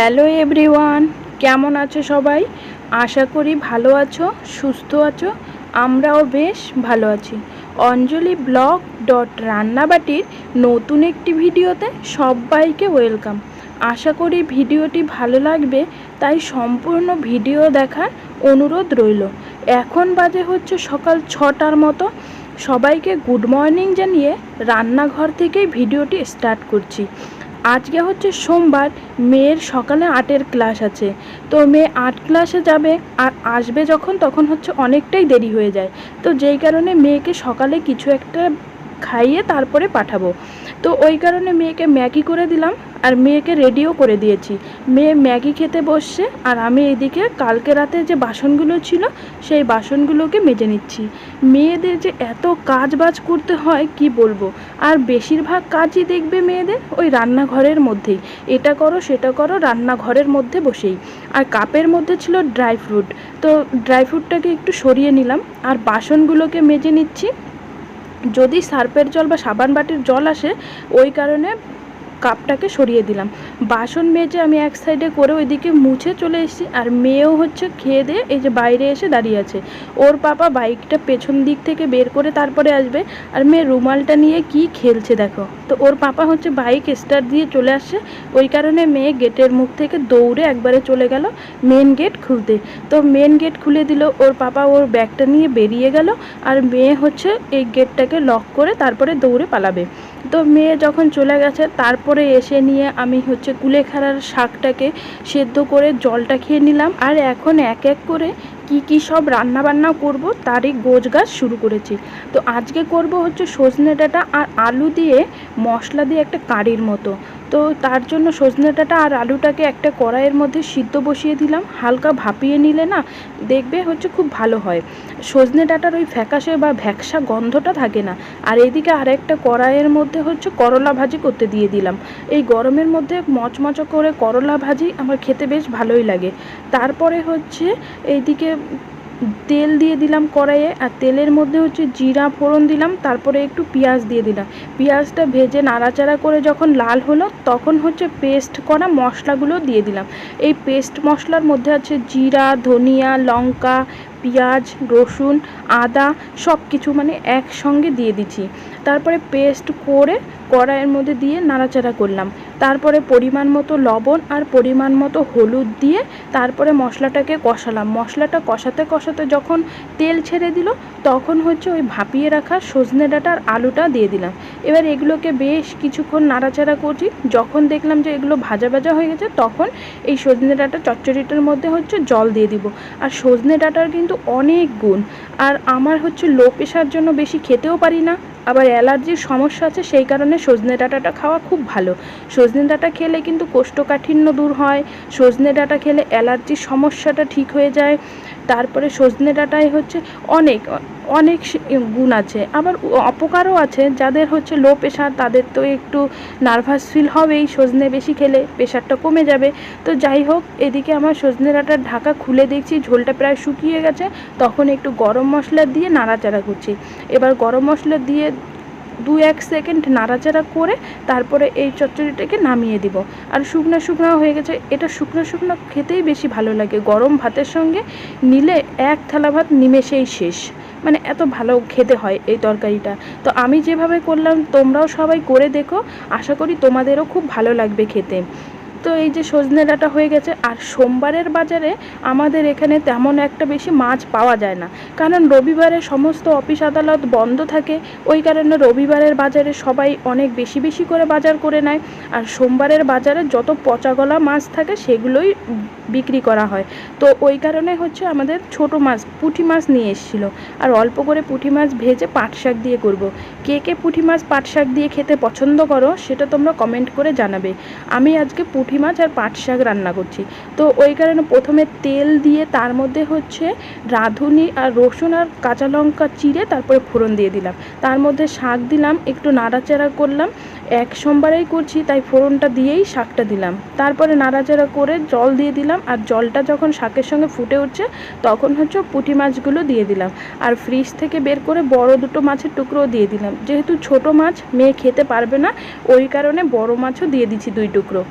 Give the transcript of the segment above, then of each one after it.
Hello everyone কেমন আছো সবাই? আশা করি ভালো আছো, সুস্থ আছো, আমরাও বেশ ভালো আছি। অঞ্জলি ব্লগ ডট রান্নাবাটির নতুন একটি ভিডিওতে সবাইকে ওয়েলকাম। আশা করি ভিডিওটি ভালো লাগবে, তাই সম্পূর্ণ ভিডিও দেখার অনুরোধ রইল। এখন বাজে হচ্ছে সকাল ছটার মতো। সবাইকে গুড মর্নিং জানিয়ে রান্নাঘর থেকেই ভিডিওটি স্টার্ট করছি। আজকে হচ্ছে সোমবার, মেয়ের সকালে আটের ক্লাস আছে। তো মেয়ে আট ক্লাসে যাবে আর আসবে যখন, তখন হচ্ছে অনেকটাই দেরি হয়ে যায়। তো যেই কারণে মেয়েকে সকালে কিছু একটা খাইয়ে তারপরে পাঠাবো। তো ওই কারণে মেয়েকে ম্যাগি করে দিলাম আর মেয়েকে রেডিও করে দিয়েছি। মেয়ে ম্যাগি খেতে বসছে আর আমি এদিকে কালকে রাতে যে বাসনগুলো ছিল, সেই বাসনগুলোকে মেজে নিচ্ছি। মেয়েদের যে এত কাজ বাজ করতে হয়, কি বলব? আর বেশিরভাগ কাজই দেখবে মেয়েদের ওই রান্নাঘরের মধ্যেই। এটা করো, সেটা করো, রান্নাঘরের মধ্যে বসেই। আর কাপের মধ্যে ছিল ড্রাই ফ্রুট। তো ড্রাই ফ্রুটটাকে একটু সরিয়ে নিলাম আর বাসনগুলোকে মেজে নিচ্ছি। যদি সার্ফের জল বা সাবান বাটির জল আসে ওই কারণে কাপটাকে সরিয়ে দিলাম। বাসন মেজে আমি এক সাইডে করে ওইদিকে মুছে চলে এসেছি। আর মেয়েও হচ্ছে খেয়ে দিয়ে এই যে বাইরে এসে দাঁড়িয়ে আছে। ওর পাপা বাইকটা পেছন দিক থেকে বের করে তারপরে আসবে। আর মেয়ে রুমালটা নিয়ে কি খেলছে দেখো। তো ওর পাপা হচ্ছে বাইক স্টার্ট দিয়ে চলে আসছে। ওই কারণে মেয়ে গেটের মুখ থেকে দৌড়ে একবারে চলে গেল মেন গেট খুলতে। তো মেন গেট খুলে দিল। ওর পাপা ওর ব্যাগটা নিয়ে বেরিয়ে গেল। আর মেয়ে হচ্ছে এই গেটটাকে লক করে তারপরে দৌড়ে পালাবে। তো মেয়ে যখন চলে গেছে, তারপরে এসে নিয়ে আমি হচ্ছে কুলেখাড়ার শাকটাকে সেদ্ধ করে জলটা খেয়ে নিলাম। আর এখন এক এক করে কি কি সব রান্না বান্না করব, তারই গোজ গাছ শুরু করেছি। তো আজকে করব হচ্ছে সজনে ডাঁটা আর আলু দিয়ে মশলা দিয়ে একটা কারির মতো। তো তার জন্য সজনে ডাঁটা আর আলুটাকে একটা কড়াইয়ের মধ্যে সিদ্ধ বসিয়ে দিলাম। হালকা ভাপিয়ে নিলে না দেখবে হচ্ছে খুব ভালো হয়। সজনে ডাঁটার ওই ফ্যাকাশে বা ভ্যাকসা গন্ধটা থাকে না। আর এদিকে আর একটা কড়াইয়ের মধ্যে হচ্ছে করলা ভাজি করতে দিয়ে দিলাম। এই গরমের মধ্যে মচমচ করে করলা ভাজি আমার খেতে বেশ ভালোই লাগে। তারপরে হচ্ছে এইদিকে তেল দিয়ে দিলাম কড়াইয়ে আর তেলের মধ্যে হচ্ছে জিরা ফোড়ন দিলাম, তারপরে একটু পেঁয়াজ দিয়ে দিলাম। পেঁয়াজটা ভেজে নাড়াচাড়া করে যখন লাল হলো, তখন হচ্ছে পেস্ট করা মশলাগুলো দিয়ে দিলাম। এই পেস্ট মশলার মধ্যে আছে জিরা, ধনিয়া, লঙ্কা পেঁয়াজ, রসুন, আদা সব কিছু মানে একসঙ্গে দিয়ে দিচ্ছি। তারপরে পেস্ট করে কড়াইয়ের মধ্যে দিয়ে নাড়াচাড়া করলাম। তারপরে পরিমাণ মতো লবণ আর পরিমাণ মতো হলুদ দিয়ে তারপরে মশলাটাকে কষালাম। মশলাটা কষাতে কষাতে যখন তেল ছেড়ে দিল, তখন হচ্ছে ওই ভাপিয়ে রাখা সজনে ডাঁটা আর আলুটা দিয়ে দিলাম। এবার এগুলোকে বেশ কিছুক্ষণ নাড়াচাড়া করছি। যখন দেখলাম যে এগুলো ভাজা ভাজা হয়ে গেছে, তখন এই সজনে ডাঁটা চচ্চড়িটার মধ্যে হচ্ছে জল দিয়ে দিব। আর সজনে ডাঁটার কিন্তু অনেক গুণ। আর আমার হচ্ছে লো প্রেশার জন্য বেশি খেতেও পারি না। আবার অ্যালার্জির সমস্যা আছে, সেই কারণে সজনে ডাঁটাটা খাওয়া খুব ভালো। সজনে ডাঁটা খেলে কিন্তু কোষ্ঠকাঠিন্য দূর হয়, সজনে ডাঁটা খেলে অ্যালার্জির সমস্যাটা ঠিক হয়ে যায়। তারপরে সজনে ডাঁটায় হচ্ছে অনেক অনেক গুণ আছে। আবার অপকারও আছে, যাদের হচ্ছে লো প্রেশার তাদের তো একটু নার্ভাস ফিল হবেই সজনে বেশি খেলে প্রেশারটা কমে যাবে। তো যাই হোক, এদিকে আমার সজনে ডাঁটার ঢাকা খুলে দেখছি, ঝোলটা প্রায় শুকিয়ে গেছে, তখন একটু গরম মশলা দিয়ে নাড়াচাড়া করছি। এবার গরম মশলা দিয়ে দু এক সেকেন্ড নাড়াচাড়া করে তারপরে এই চচ্চড়িটাকে নামিয়ে দিব। আর শুকনো শুকনো হয়ে গেছে। এটা শুকনো শুকনো খেতেই বেশি ভালো লাগে। গরম ভাতের সঙ্গে নিলে এক থালা ভাত নিমেষেই শেষ। মানে এত ভালো খেতে হয় এই তরকারিটা। তো আমি যেভাবে করলাম তোমরাও সবাই করে দেখো। আশা করি তোমাদেরও খুব ভালো লাগবে খেতে। তো এই যে সজনে ডাঁটা হয়ে গেছে, আর সোমবারের বাজারে আমাদের এখানে তেমন একটা বেশি মাছ পাওয়া যায় না। কারণ রবিবারে সমস্ত অফিস আদালত বন্ধ থাকে, ওই কারণে রবিবারের বাজারে সবাই অনেক বেশি বেশি করে বাজার করে নেয়। আর সোমবারের বাজারে যত পচাগলা মাছ থাকে, সেগুলোই বিক্রি করা হয়। তো ওই কারণে হচ্ছে আমাদের ছোট মাছ, পুঁটি মাছ নিয়ে এসেছিল। আর অল্প করে পুঁটি মাছ ভেজে পাট শাক দিয়ে করব। কে কে পুঁটি মাছ, পাট শাক দিয়ে খেতে পছন্দ করো সেটা তোমরা কমেন্ট করে জানাবে। আমি আজকে পুঁটি মাছ আর পাট শাক রান্না করছি। তো ওই কারণে প্রথমে তেল দিয়ে তার মধ্যে হচ্ছে রাঁধুনি আর রসুন আর কাঁচা লঙ্কা চিড়ে তারপরে ফোড়ন দিয়ে দিলাম। তার মধ্যে শাক দিলাম, একটু নাড়াচাড়া করলাম এক সোমবারেই করছি, তাই ফোড়নটা দিয়েই শাকটা দিলাম। তারপরে নাড়াচাড়া করে জল দিয়ে দিলাম, আর জলটা যখন শাকের সঙ্গে ফুটে উঠছে, তখন হচ্ছে পুঁটি মাছগুলো দিয়ে দিলাম। আর ফ্রিজ থেকে বের করে বড় দুটো মাছের টুকরোও দিয়ে দিলাম। যেহেতু ছোট মাছ, মেয়ে খেতে পারবে না, ওই কারণে বড় মাছও দিয়ে দিচ্ছি দুই টুকরো।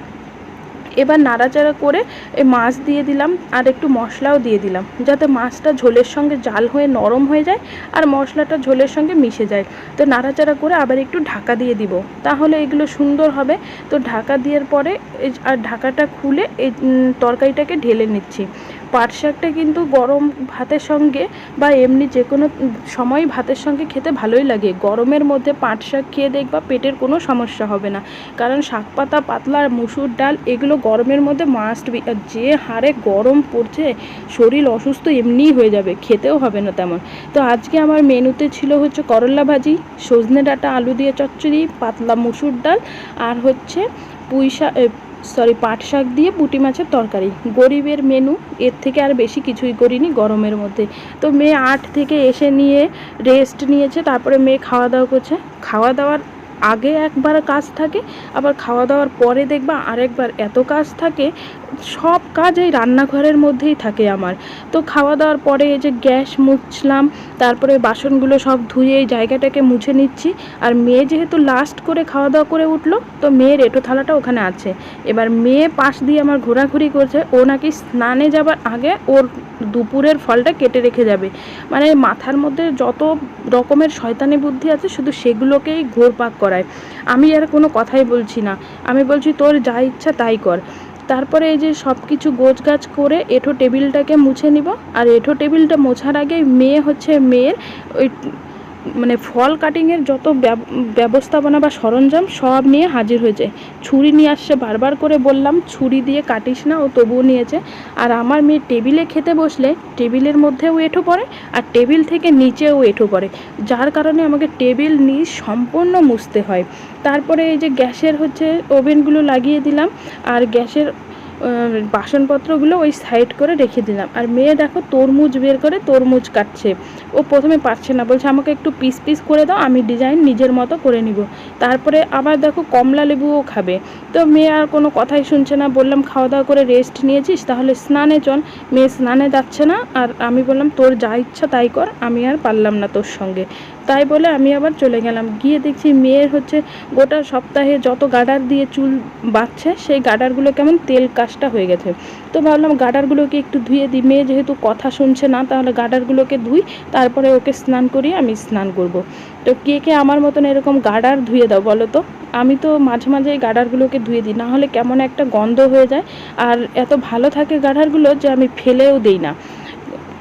এবার নাড়াচাড়া করে মাছ দিয়ে দিলাম আর একটু মশলাও দিয়ে দিলাম, যাতে মাছটা ঝোলের সঙ্গে জাল হয়ে নরম হয়ে যায় আর মশলাটা ঝোলের সঙ্গে মিশে যায়। তো নাড়াচাড়া করে আবার একটু ঢাকা দিয়ে দিব, তাহলে এগুলো সুন্দর হবে। তো ঢাকা দেওয়ার পরে আর ঢাকাটা খুলে এই তরকারিটাকে ঢেলে নিচ্ছি। পাট শাকটা কিন্তু গরম ভাতের সঙ্গে বা এমনি যে কোনো সময় ভাতের সঙ্গে খেতে ভালোই লাগে। গরমের মধ্যে পাট শাক খেয়ে দেখবা পেটের কোনো সমস্যা হবে না। কারণ শাক পাতা, পাতলা, মুসুর ডাল এগুলো গরমের মধ্যে মাস্ট বি যে হারে গরম পড়ছে, শরীর অসুস্থ এমনিই হয়ে যাবে, খেতেও হবে না তেমন। তো আজকে আমার মেনুতে ছিল হচ্ছে করলা ভাজি, সজনে ডাঁটা, আলু দিয়ে চচ্চড়ি, পাতলা মুসুর ডাল আর হচ্ছে পুঁই শাক সরি, পাট শাক দিয়ে পুঁটি মাছের তরকারি। গরিবের মেনু, এর থেকে আর বেশি কিছুই করিনি গরমের মধ্যে। তো মেয়ে আট থেকে এসে নিয়ে রেস্ট নিয়েছে, তারপরে মেয়ে খাওয়া দাওয়া করছে। খাওয়া দাওয়ার আগে একবার কাজ থাকে, আবার খাওয়া দাওয়ার পরে দেখবা আরেকবার এত কাজ থাকে, সব কাজ এই রান্নাঘরের মধ্যেই থাকে আমার। তো খাওয়া দাওয়ার পরে এই যে গ্যাস মুছলাম, তারপরে বাসনগুলো সব ধুয়ে এই জায়গাটাকে মুছে নিচ্ছি, আর মেয়ে যেহেতু লাস্ট করে খাওয়া দাওয়া করে উঠল, তো মেয়ের এটো থালাটা ওখানে আছে। এবার মেয়ে পাশ দিয়ে আমার ঘোরাঘুরি করছে, ও নাকি স্নানে যাবার আগে ওর দুপুরের ফলটা কেটে রেখে যাবে। মানে মাথার মধ্যে যত রকমের শয়তানি বুদ্ধি আছে, শুধু সেগুলোকেই ঘোরপাক করায়। আমি আর কোনো কথাই বলছি না। আমি বলছি, তোর যা ইচ্ছা তাই কর। তারপরে এই যে সব কিছু গোছগাছ করে এঁঠো টেবিলটাকে মুছে নিব। আর এঠো টেবিলটা মোছার আগে মেয়ে হচ্ছে মেয়ের ওই মানে ফল কাটিংয়ের যত ব্যব- ব্যবস্থাপনা বা সরঞ্জাম সব নিয়ে হাজির হয়েছে। ছুরি নিয়ে আসছে বারবার করে বললাম, ছুরি দিয়ে কাটিস না, ও তবুও নিয়েছে। আর আমার মেয়ে টেবিলে খেতে বসলে টেবিলের মধ্যেও এঁঠো পড়ে আর টেবিল থেকে নিচেও এঁঠো পড়ে। যার কারণে আমাকে টেবিল নিচ সম্পূর্ণ মুছতে হয়। তারপরে এই যে গ্যাসের হচ্ছে ওভেনগুলো লাগিয়ে দিলাম। আর গ্যাসের বাসনপত্রগুলো ওই সাইড করে রেখে দিলাম। আর মেয়ে দেখো তরমুজ বের করে তরমুজ কাটছে। ও প্রথমে পারছে না, বলছে আমাকে একটু পিস পিস করে দাও, আমি ডিজাইন নিজের মতো করে নিব। তারপরে আবার দেখো কমলা লেবুও খাবে। তো মেয়ে আর কোনো কথাই শুনছে না, বললাম খাওয়া দাওয়া করে রেস্ট নিয়েছিস, তাহলে স্নানে চল। মেয়ে স্নানে যাচ্ছে না, আর আমি বললাম তোর যা ইচ্ছা তাই কর, আমি আর পারলাম না তোর সঙ্গে। তাই বলে আমি আবার চলে গেলাম। গিয়ে দেখছি মেয়ের হচ্ছে গোটা সপ্তাহে যত গাডার দিয়ে চুল বাঁধছে, সেই গাডারগুলো কেমন তেল কাজটা হয়ে গেছে। তো ভাবলাম গাডারগুলোকে একটু ধুয়ে দিই। মেয়ে যেহেতু কথা শুনছে না, তাহলে গাডারগুলোকে ধুই, তারপরে ওকে স্নান করিয়ে আমি স্নান করব। তো কে কে আমার মতন এরকম গাডার ধুয়ে দাও বলো তো? আমি তো মাঝে মাঝে এই গাডারগুলোকে ধুয়ে দিই, না হলে কেমন একটা গন্ধ হয়ে যায়। আর এত ভালো থাকে গাডারগুলো যে আমি ফেলেও দিই না।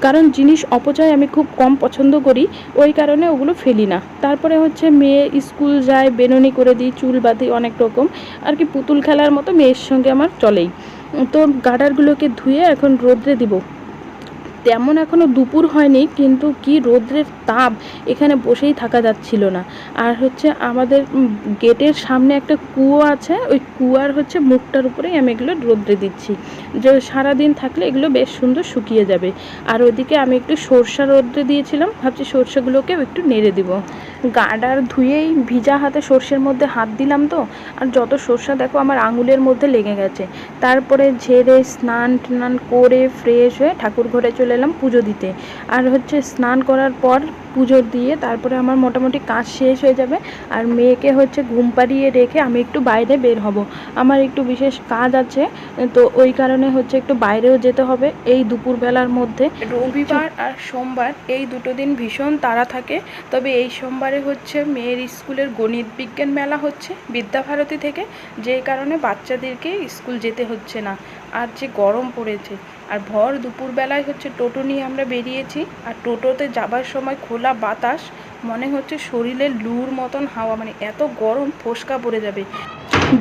কারণ জিনিস অপচয় আমি খুব কম পছন্দ করি, ওই কারণে ওগুলো ফেলি না। তারপরে হচ্ছে মেয়ে স্কুল যায়, বেনুনি করে দিই, চুল বাঁধি, অনেক রকম। আর কি পুতুল খেলার মতো মেয়ের সঙ্গে আমার চলেই। তো গাডারগুলোকে ধুয়ে এখন রোদ্রে দিব। তেমন এখনও দুপুর হয়নি, কিন্তু কি রোদ্রের তাপ এখানে বসেই থাকা যাচ্ছিল না। আর হচ্ছে আমাদের গেটের সামনে একটা কুয়ো আছে, ওই কুয়ার হচ্ছে মুখটার উপরেই আমি এগুলো রোদ্রে দিচ্ছি। যে সারাদিন থাকলে এগুলো বেশ সুন্দর শুকিয়ে যাবে। আর ওইদিকে আমি একটু সরষা রোদ্রে দিয়েছিলাম, ভাবছি সর্ষেগুলোকেও একটু নেড়ে দিব। গাডার ধুয়েই ভিজা হাতে সর্ষের মধ্যে হাত দিলাম তো, আর যত সর্ষা দেখো আমার আঙুলের মধ্যে লেগে গেছে। তারপরে ঝেড়ে স্নান টান করে ফ্রেশ হয়ে ঠাকুর ঘরে চলে এলাম পুজো দিতে। আর হচ্ছে স্নান করার পর পুজো দিয়ে তারপরে আমার মোটামুটি কাজ শেষ হয়ে যাবে। আর মেয়েকে হচ্ছে ঘুম পাড়িয়ে রেখে আমি একটু বাইরে বের হব। আমার একটু বিশেষ কাজ আছে, তো ওই কারণে হচ্ছে একটু বাইরেও যেতে হবে। এই দুপুরবেলার মধ্যে রবিবার আর সোমবার এই দুটো দিন ভীষণ তাড়া থাকে। তবে এই সোমবারে হচ্ছে মেয়ের স্কুলের গণিত বিজ্ঞান মেলা হচ্ছে বিদ্যাভারতী থেকে। যেই কারণে বাচ্চাদেরকে স্কুল যেতে হচ্ছে না। আর যে গরম পড়েছে আর ভর দুপুরবেলায় হচ্ছে টোটো নিয়ে আমরা বেরিয়েছি। আর টোটোতে যাবার সময় খোলা বাতাস, মনে হচ্ছে শরীরে লুর মতন হাওয়া মানে এত গরম ফোসকা পড়ে যাবে।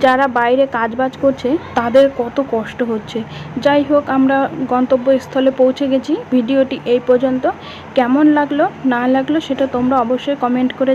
যারা বাইরে কাজবাজ করছে, তাদের কত কষ্ট হচ্ছে। যাই হোক, আমরা গন্তব্যস্থলে পৌঁছে গেছি। ভিডিওটি এই পর্যন্ত। কেমন লাগল, না লাগল, সেটা তোমরা অবশ্যই কমেন্ট করে